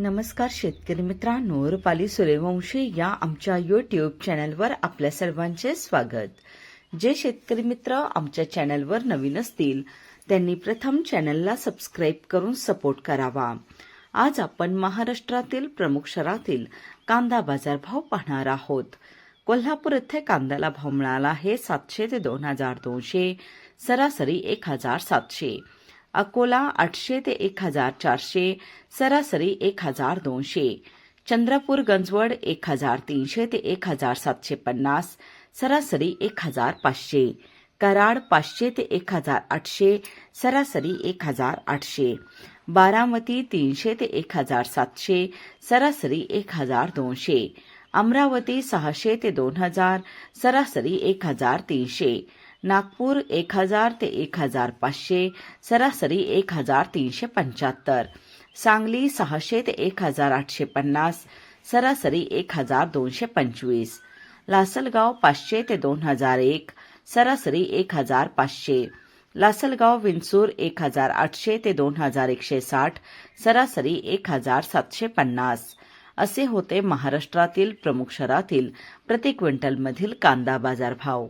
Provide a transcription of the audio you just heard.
नमस्कार शेतकरी मित्रांनो रुपाली सूर्यवंशी या आमच्या यूट्यूब चॅनलवर आपल्या सर्वांचे स्वागत. जे शेतकरी मित्र आमच्या चॅनलवर नवीन असतील त्यांनी प्रथम चॅनलला सबस्क्राईब करून सपोर्ट करावा. आज आपण महाराष्ट्रातील प्रमुख शहरातील कांदा बाजारभाव पाहणार आहोत. कोल्हापूर येथे कांद्याला भाव मिळाला आहे सातशे ते दोन हजार दोनशे सरासरी एक हजार सातशे. अकोला आठशे ते एक हजार चारशे सरासरी एक हजार दोनशे चंद्रपूर गंजवड एक हजार तीनशे ते एक हजार सातशे पन्नास सरासरी एक हजार पाचशे कराड पाचशे ते एक हजार आठशे सरासरी एक हजार आठशे बारामती तीनशे ते एक हजार सातशे सरासरी एक हजार दोनशे अमरावती सहाशे ते दोन हजार सरासरी एक हजार तीनशे नागपूर एक हजार ते एक हजार पाचशे सरासरी एक हजार तीनशे पंच्याहत्तर सांगली सहाशे ते एक हजार आठशे पन्नास सरासरी एक हजार दोनशे पंचवीस लासलगाव पाचशे ते दोन हजार एक सरासरी एक हजार पाचशे लासलगाव विंचूर एक हजार आठशे ते दोन हजार एकशे साठ सरासरी एक हजार सातशे पन्नास. असे होते महाराष्ट्रातील प्रमुख शहरातील प्रति क्विंटलमधील कांदा बाजार भाव